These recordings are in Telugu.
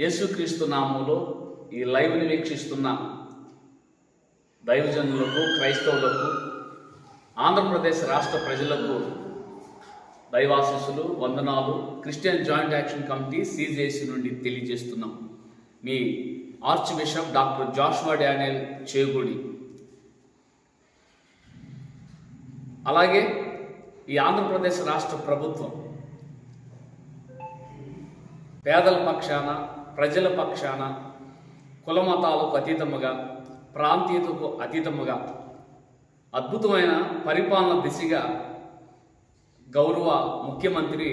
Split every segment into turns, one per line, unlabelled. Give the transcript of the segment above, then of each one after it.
యేసుక్రీస్తు నామంలో ఈ లైవ్ని వీక్షిస్తున్న దైవజనులకు క్రైస్తవులకు ఆంధ్రప్రదేశ్ రాష్ట్ర ప్రజలకు దైవాశీస్సులు వందనాలు. Christian joint action committee CJC నుండి తెలియజేస్తున్నాం. మీ archbishop doctor Joshua Daniel Chegudi. అలాగే ఈ ఆంధ్రప్రదేశ్ రాష్ట్ర ప్రభుత్వం పేదల పక్షాన ప్రజల పక్షాన కులమతాలకు అతీతముగా ప్రాంతీయతకు అతీతముగా అద్భుతమైన పరిపాలన దిశగా గౌరవ ముఖ్యమంత్రి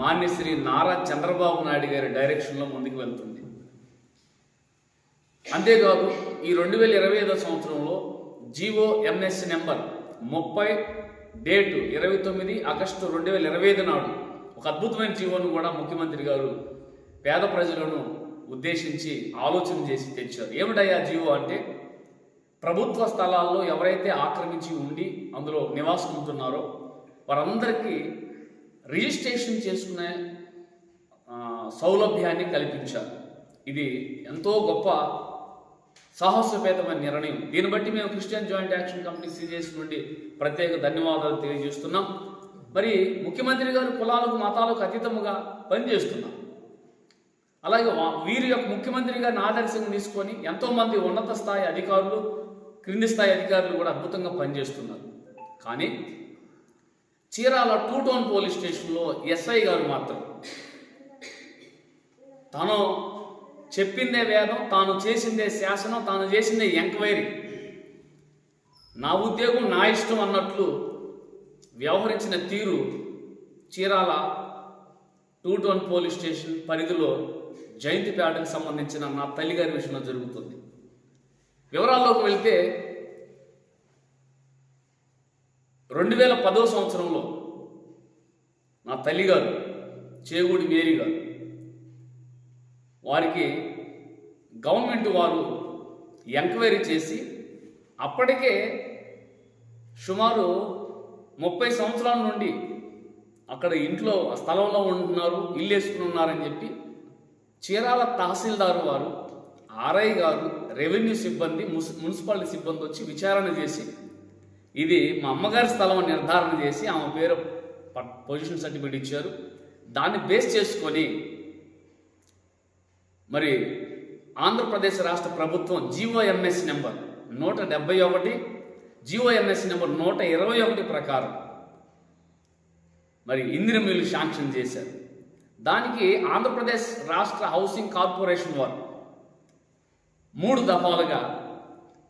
మాన్యశ్రీ నారా చంద్రబాబు నాయుడు గారి డైరెక్షన్లో ముందుకు వెళ్తుంది. అంతేకాదు ఈ రెండు వేల ఇరవై ఐదో సంవత్సరంలో జీవో ఎంఎస్ నెంబర్ ముప్పై డేటు ఇరవై తొమ్మిది ఆగస్టు రెండు వేల ఇరవై ఐదు నాడు ఒక అద్భుతమైన జీవోను కూడా ముఖ్యమంత్రి గారు పేద ప్రజలను ఉద్దేశించి ఆలోచన చేసి తెచ్చారు. ఏమిటయ్యా జీవో అంటే ప్రభుత్వ స్థలాల్లో ఎవరైతే ఆక్రమించి ఉండి అందులో నివాసం ఉంటున్నారో వారందరికీ రిజిస్ట్రేషన్ చేసుకునే సౌలభ్యాన్ని కల్పించారు. ఇది ఎంతో గొప్ప సాహసోపేతమైన నిర్ణయం. దీన్ని బట్టి మేము Christian joint action company CGS నుండి ప్రత్యేక ధన్యవాదాలు తెలియజేస్తున్నాం. మరి ముఖ్యమంత్రి గారు కులాలకు మతాలకు అతీతముగా పనిచేస్తున్నాం అలాగే వీరి యొక్క ముఖ్యమంత్రిగా నాదర్ ఆదర్శంగా తీసుకొని ఎంతోమంది ఉన్నత స్థాయి అధికారులు క్రింది స్థాయి అధికారులు కూడా అద్భుతంగా పనిచేస్తున్నారు. కానీ చీరాల టూ టౌన్ పోలీస్ స్టేషన్లో ఎస్ఐ గారు మాత్రం తను చెప్పిందే వేదం తాను చేసిందే శాసనం తాను చేసిందే ఎంక్వైరీ. నా ఉద్యోగం నా ఇష్టం అన్నట్లు వ్యవహరించిన తీరు Chirala two town police station పరిధిలో జయంతిపేటకు సంబంధించిన నా తల్లిగారి విషయంలో జరుగుతుంది. వివరాల్లోకి వెళ్తే రెండు వేల పదో సంవత్సరంలో నా తల్లిగారు చేగూడి మేరీ గారు వారికి గవర్నమెంట్ వారు ఎంక్వైరీ చేసి అప్పటికే సుమారు ముప్పై సంవత్సరాల నుండి అక్కడ ఇంట్లో స్థలంలో ఉంటున్నారు ఇల్లు వేసుకుని ఉన్నారని చెప్పి చీరాల తహసీల్దారు వారు ఆర్ఐ గారు రెవెన్యూ సిబ్బంది మున్సిపాలిటీ సిబ్బంది వచ్చి విచారణ చేసి ఇది మా అమ్మగారి స్థలం నిర్ధారణ చేసి ఆమె పేరు పొజిషన్ సర్టిఫికేట్ ఇచ్చారు. దాన్ని బేస్ చేసుకొని మరి ఆంధ్రప్రదేశ్ రాష్ట్ర ప్రభుత్వం జీఓఎంఎస్ నెంబర్ నూట డెబ్బై ఒకటి జీఓఎంఎస్ నెంబర్ నూట ఇరవై ఒకటి ప్రకారం మరి ఇందిర మిల్లు శాంక్షన్ చేశారు. దానికి ఆంధ్రప్రదేశ్ రాష్ట్ర హౌసింగ్ కార్పొరేషన్ వారు మూడు దఫాలుగా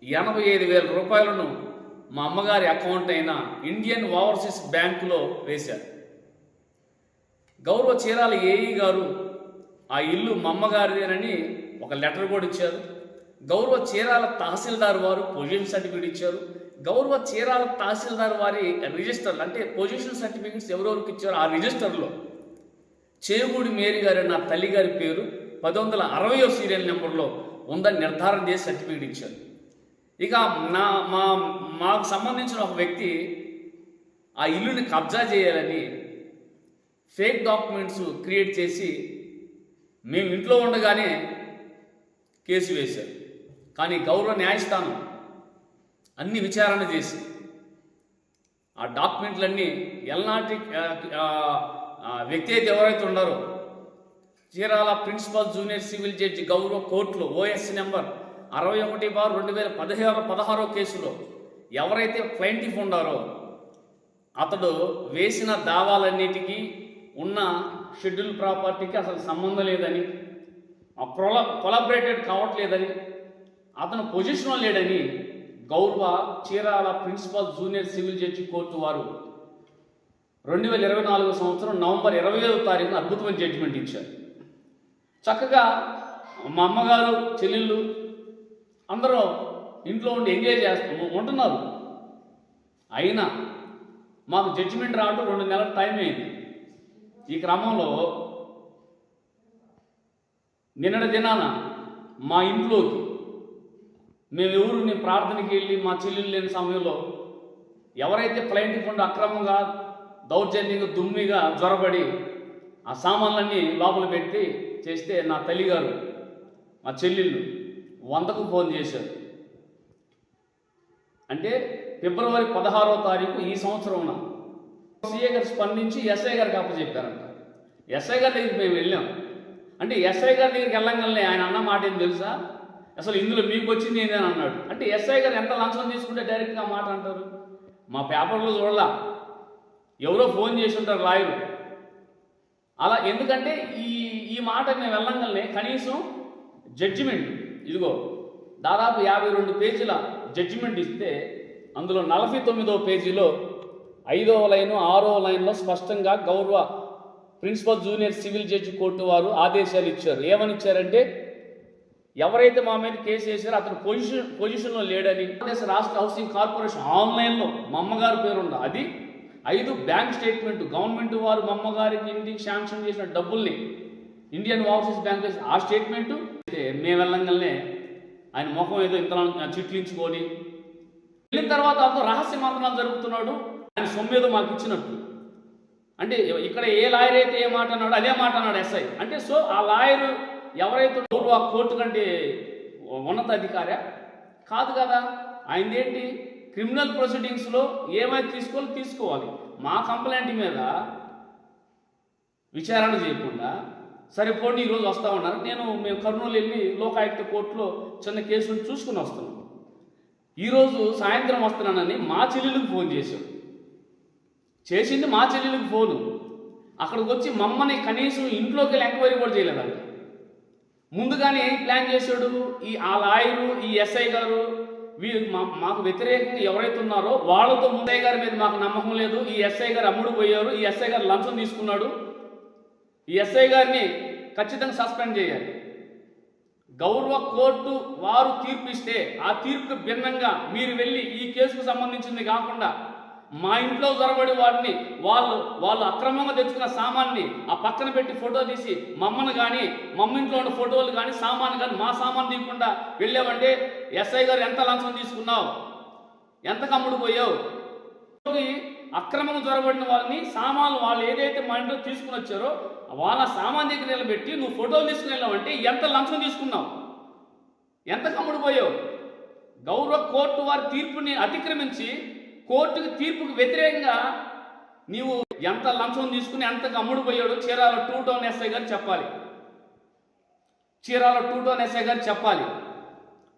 ఎనభై ఐదు వేల రూపాయలను మా అమ్మగారి అకౌంట్ అయిన ఇండియన్ ఓవర్సీస్ బ్యాంకులో వేశారు. గౌరవ చీరాల ఏఈ గారు ఆ ఇల్లు మా అమ్మగారిదేనని ఒక లెటర్ కూడా ఇచ్చారు. గౌరవ చీరాల తహసీల్దార్ వారు పొజిషన్ సర్టిఫికేట్ ఇచ్చారు. గౌరవ చీరాల తహసీల్దార్ వారి రిజిస్టర్లు అంటే పొజిషన్ సర్టిఫికేట్స్ ఎవరెవరికి ఇచ్చారో ఆ రిజిస్టర్లో చేగూడి మేరీ గారి నా తల్లి గారి పేరు పది వందల అరవయో సీరియల్ నెంబర్లో ఉందని నిర్ధారణ చేసి సర్టిఫికేట్ ఇచ్చారు. ఇక నా మా మాకు సంబంధించిన ఒక వ్యక్తి ఆ ఇల్లుని కబ్జా చేయాలని ఫేక్ డాక్యుమెంట్స్ క్రియేట్ చేసి మేము ఇంట్లో ఉండగానే కేసు వేశారు. కానీ గౌరవ న్యాయస్థానం అన్ని విచారణ చేసి ఆ డాక్యుమెంట్లన్నీ ఎల్నాటి వ్యక్తి అయితే ఎవరైతే ఉన్నారో Chirala principal junior civil judge గౌరవ కోర్టులో ఓఎస్ నెంబర్ అరవై ఒకటి బార్ రెండు వేల పదిహేను పదహారో కేసులో ఎవరైతే ప్లైంటిఫ్ ఉండారో అతడు వేసిన దావాలన్నిటికీ ఉన్న షెడ్యూల్ ప్రాపర్టీకి అసలు సంబంధం లేదని ఆ కొల కొలాబరేటెడ్ కావట్లేదని అతను పొజిషన్లో లేడని గౌరవ Chirala principal junior civil judge court వారు రెండు వేల ఇరవై నాలుగో సంవత్సరం నవంబర్ ఇరవై ఐదో తారీఖున అద్భుతమైన జడ్జిమెంట్ ఇచ్చారు. చక్కగా మా అమ్మగారు చెల్లెళ్ళు అందరూ ఇంట్లో ఉండి ఎంజాయ్ చేస్తూ ఉంటున్నారు. అయినా మాకు జడ్జిమెంట్ రావడం రెండు నెలల టైం అయింది. ఈ క్రమంలో నిన్నటి దినాన మా ఇంట్లోకి మేము ఎవరు ప్రార్థనకి వెళ్ళి మా చెల్లెలు లేని సమయంలో ఎవరైతే ప్లైంట్ ఫండ్ అక్రమంగా దౌర్జన్యంగా దుమ్మిగా జ్వరబడి ఆ సామాన్లన్నీ లోపల పెట్టి చేస్తే నా తల్లిగారు మా చెల్లెళ్ళు వందకు ఫోన్ చేశారు. అంటే ఫిబ్రవరి పదహారో తారీఖు ఈ సంవత్సరం సిఏ గారు స్పందించి ఎస్ఐ గారికి అప్పచెప్పారంట. ఎస్ఐ గారి దగ్గరికి మేము వెళ్ళాం. అంటే ఎస్ఐ గారి దగ్గరికి వెళ్ళంగానే ఆయన అన్న మాట ఏం తెలుసా? అసలు ఇందులో మీకు వచ్చింది ఏందని అన్నాడు. అంటే ఎస్ఐ గారు ఎంత లంచం తీసుకుంటే డైరెక్ట్గా మాట అంటారు? మా పేపర్లో చూడలా. ఎవరో ఫోన్ చేసి ఉంటారు లాయరు. అలా ఎందుకంటే ఈ ఈ మాట మేము వెళ్ళంగానే కనీసం జడ్జిమెంట్ ఇదిగో దాదాపు యాభై రెండు పేజీల జడ్జిమెంట్ ఇస్తే అందులో నలభై తొమ్మిదో పేజీలో ఐదవ లైను ఆరో లైన్లో స్పష్టంగా గౌరవ principal junior civil judge court వారు ఆదేశాలు ఇచ్చారు. ఏమని ఇచ్చారంటే ఎవరైతే మా మీద కేసు వేసారో అతను పొజిషన్ పొజిషన్లో లేడని ఆంధ్రప్రదేశ్ రాష్ట్ర హౌసింగ్ కార్పొరేషన్ ఆన్లైన్లో మా అమ్మగారి పేరుండ అది ఐదు బ్యాంక్ స్టేట్మెంట్ గవర్నమెంట్ వారు మా అమ్మగారికి ఇంటికి శాంక్షన్ చేసిన డబ్బుల్ని ఇండియన్ ఓవర్సీస్ బ్యాంక్ ఆ స్టేట్మెంటు మేము వెళ్ళంగానే ఆయన ముఖం ఏదో ఇంత చిట్లించుకొని వెళ్ళిన తర్వాత అతను రహస్య మంత్రాలు జరుపుతున్నాడు. ఆయన సొమ్మేదో మాకు ఇచ్చినట్టు. అంటే ఇక్కడ ఏ లాయర్ అయితే ఏ మాట అన్నాడు అదే మాట అన్నాడు ఎస్ఐ. అంటే సో ఆ లాయరు ఎవరైతే ఆ కోర్టు కంటే ఉన్నతాధికారా? కాదు కదా. ఆయనదేంటి? క్రిమినల్ ప్రొసీడింగ్స్లో ఏమైతే తీసుకోవాలో తీసుకోవాలి. మా కంప్లైంట్ మీద విచారణ చేయకుండా సరే పోండి ఈరోజు వస్తా ఉన్నారు. నేను మేము కర్నూలు వెళ్ళి లోకాయుక్త కోర్టులో చిన్న కేసులు చూసుకుని వస్తున్నాం. ఈరోజు సాయంత్రం వస్తున్నానని మా చెల్లెలకు ఫోన్ చేశాం. చేసింది మా చెల్లెలకు ఫోను. అక్కడికి వచ్చి మమ్మల్ని కనీసం ఇంట్లోకి వెళ్ళి ఎంక్వైరీ కూడా చేయలేదంట ముందుగానే ఏం ప్లాన్ చేశాడు? ఈ ఆ లాయరు ఈ ఎస్ఐ గారు వీరు మా- మాకు వ్యతిరేకంగా ఎవరైతే ఉన్నారో వాళ్ళతో ముందయ్య గారి మీద మాకు నమ్మకం లేదు. ఈ ఎస్ఐ గారు అమ్ముడు పోయారు. ఈ ఎస్ఐ గారు లంచం తీసుకున్నాడు. ఈ ఎస్ఐ గారిని ఖచ్చితంగా సస్పెండ్ చేయాలి. గౌరవ కోర్టు వారు తీర్పు ఇస్తే ఆ తీర్పుకు భిన్నంగా మీరు వెళ్ళి ఈ కేసుకు సంబంధించింది కాకుండా మా ఇంట్లో జరబడి వాడిని వాళ్ళు వాళ్ళు అక్రమంగా తెచ్చుకున్న సామాన్ని ఆ పక్కన పెట్టి ఫోటో తీసి మమ్మల్ని కానీ మమ్మ ఇంట్లో ఉన్న ఫోటోలు కానీ సామాన్ కానీ మా సామాన్ తీయకుండా వెళ్ళావంటే ఎస్ఐ గారు ఎంత లంచం తీసుకున్నావు? ఎంత కమ్ముడు పోయావు? అక్రమంగా జ్వరబడిన వాళ్ళని సామాన్లు వాళ్ళు ఏదైతే మా ఇంట్లో తీసుకుని వచ్చారో వాళ్ళ సామాన్ దగ్గర నిలబెట్టి నువ్వు ఫోటోలు తీసుకుని వెళ్ళావంటే ఎంత లంచం తీసుకున్నావు? ఎంత కమ్ముడు పోయావు? గౌరవ కోర్టు వారి తీర్పుని అతిక్రమించి కోర్టుకి తీర్పుకు వ్యతిరేకంగా నీవు ఎంత లంచం తీసుకుని ఎంత అమ్ముడుపోయాడో చీరాల టూ టౌన్ ఎస్ఐ గారు చెప్పాలి. చీరాల టూ టౌన్ ఎస్ఐ గారు చెప్పాలి.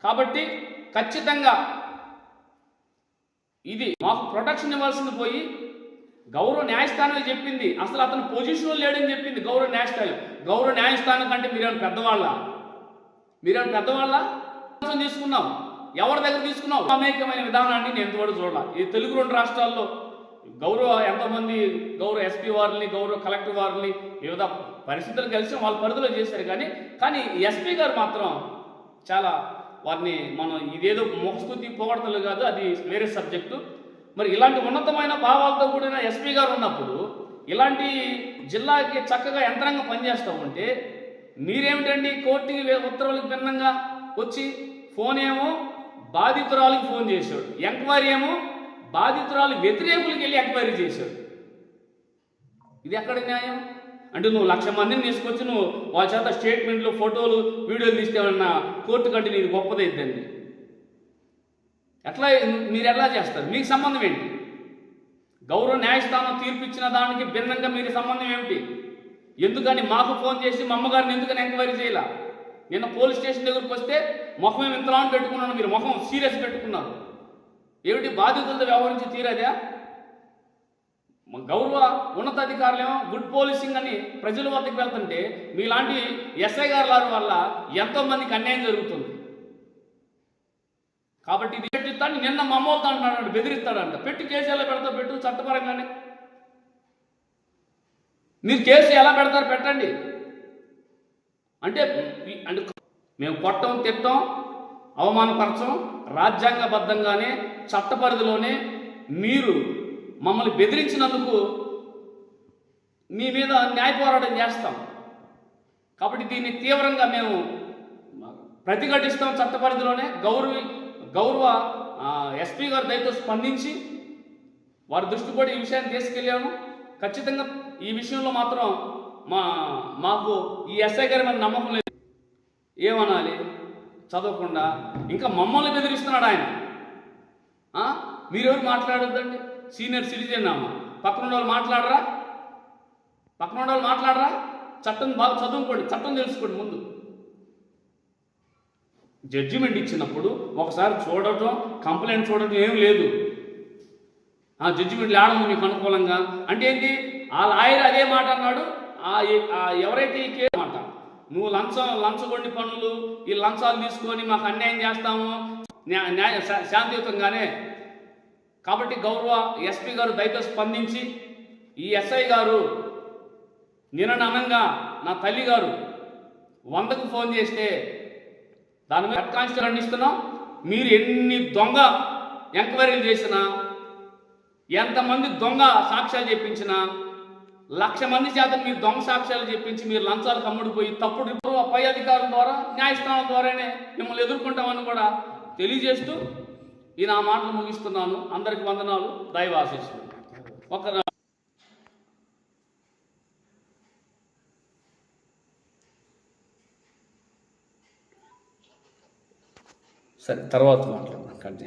కాబట్టి ఖచ్చితంగా ఇది మాకు ప్రొటెక్షన్ ఇవ్వాల్సింది పోయి గౌరవ న్యాయస్థానమే చెప్పింది. అసలు అతను పొజిషన్లో లేడని చెప్పింది గౌరవ న్యాయస్థానం. గౌరవ న్యాయస్థానం కంటే మీరేమైనా పెద్దవాళ్ళ? మీరేమైనా పెద్దవాళ్ళ? లంచం తీసుకున్నాం. ఎవరి దగ్గర తీసుకున్నావు? అనేకమైన విధానాన్ని నేను ఎంతవరకు చూడాలి. ఈ తెలుగు రెండు రాష్ట్రాల్లో గౌరవ ఎంతోమంది గౌరవ ఎస్పీ వారిని గౌరవ కలెక్టర్ వారిని వివిధ పరిస్థితులు కలిసి వాళ్ళ పరిధిలో చేశారు కానీ కానీ ఎస్పీ గారు మాత్రం చాలా వారిని మనం ఇదేదో ముఖస్థుతి పోగొడతలు కాదు అది వేరే సబ్జెక్టు మరి ఇలాంటి ఉన్నతమైన భావాలతో కూడిన ఎస్పీ గారు ఉన్నప్పుడు ఇలాంటి జిల్లాకి చక్కగా యంత్రాంగం పనిచేస్తూ ఉంటే మీరేమిటండి కోర్టుకి ఉత్తర్వులకు భిన్నంగా వచ్చి ఫోన్ ఏమో బాధితురాలకు ఫోన్ చేశాడు. ఎంక్వైరీ ఏమో? బాధితురాలు వ్యతిరేకులకు వెళ్ళి ఎంక్వైరీ చేశాడు. ఇది ఎక్కడ న్యాయం? అంటే నువ్వు లక్ష మందిని తీసుకొచ్చి నువ్వు వాళ్ళ చేత స్టేట్మెంట్లు ఫోటోలు వీడియోలు తీస్తేమన్నా కోర్టు కంటే నీది గొప్పదైద్దండి. ఎట్లా మీరు ఎలా చేస్తారు? మీకు సంబంధం ఏంటి? గౌరవ న్యాయస్థానం తీర్పు ఇచ్చిన దానికి భిన్నంగా మీరు సంబంధం ఏమిటి? ఎందుకని మాకు ఫోన్ చేసి మా అమ్మగారిని ఎందుకని ఎంక్వైరీ చేయాలి? నిన్న పోలీస్ స్టేషన్ దగ్గరకు వస్తే ముఖం ఏమి పెట్టుకున్నాను? మీరు ముఖం సీరియస్ పెట్టుకున్నారు. ఏమిటి బాధితులతో వ్యవహరించి తీరేదే? గౌరవ ఉన్నతాధికారులేమో గుడ్ పోలీసింగ్ అని ప్రజల వద్దకు వెళ్తుంటే మీలాంటి ఎస్ఐ గారు వల్ల ఎంతోమందికి అన్యాయం జరుగుతుంది. కాబట్టి ఇది పెట్టిస్తాను నిన్న మా అమ్మవుతా అంటున్నాడు బెదిరిస్తాడంట. పెట్టి కేసు ఎలా పెడతావు పెట్టు చట్టపరంగానే. మీరు కేసు ఎలా పెడతారు పెట్టండి. అంటే అంటే మేము కొట్టం తిట్టం అవమానపరచం రాజ్యాంగబద్ధంగానే చట్ట పరిధిలోనే మీరు మమ్మల్ని బెదిరించినందుకు మీ మీద న్యాయ పోరాటం చేస్తాం. కాబట్టి దీన్ని తీవ్రంగా మేము ప్రతిఘటిస్తాం చట్ట పరిధిలోనే గౌరవ గౌరవ ఎస్పీ గారు దయతో స్పందించి వారి దృష్టి కూడా ఈ విషయాన్ని తీసుకెళ్ళాము. ఖచ్చితంగా ఈ విషయంలో మాత్రం మా మాకు ఈ ఎస్ఐ గారి మీద నమ్మకం లేదు. ఏమనాలి? చదవకుండా ఇంకా మమ్మల్ని బెదిరిస్తున్నాడు ఆయన. మీరెవరు మాట్లాడొద్దండి? సీనియర్ సిటిజన్ అమ్మ. పక్కన వాళ్ళు మాట్లాడరా? పక్కన వాళ్ళు మాట్లాడరా? చట్టం బాగా చదువుకోండి. చట్టం తెలుసుకోండి ముందు. జడ్జిమెంట్ ఇచ్చినప్పుడు ఒకసారి చూడటం కంప్లైంట్ చూడటం ఏం లేదు. ఆ జడ్జిమెంట్ లేడము మీకు అనుకూలంగా? అంటే ఏంటి? ఆ లాయర్ అదే మాట అన్నాడు. ఎవరైతే ఈ కేసు మాట నువ్వు లంచం లంచగొండి పనులు ఈ లంచాలు తీసుకొని మాకు అన్యాయం చేస్తాము న్యాయ శా- శాంతియుతంగానే. కాబట్టి గౌరవ ఎస్పీ గారు దయతో స్పందించి ఈ ఎస్ఐ గారు నిరణనంగా నా తల్లి గారు వందకు ఫోన్ చేస్తే దాని మీద హెడ్ కానిస్టేబుల్ అందిస్తున్నాం మీరు ఎన్ని దొంగ ఎంక్వైరీలు చేసినా ఎంతమంది దొంగ సాక్ష్యాలు చెప్పించినా లక్ష మంది చేత మీరు దొంగ సాక్ష్యాలు చెప్పించి మీరు లంచాలు కమ్ముడిపోయి తప్పుడు ఇప్పుడు పై అధికారుల ద్వారా న్యాయస్థానం ద్వారానే మిమ్మల్ని ఎదుర్కొంటామని కూడా తెలియజేస్తూ ఈ నా మాటలు ముగిస్తున్నాను. అందరికి వందనాలు. దైవాశీస్సులు. ఒక సరే తర్వాత మాట్లాడదాం. కంటే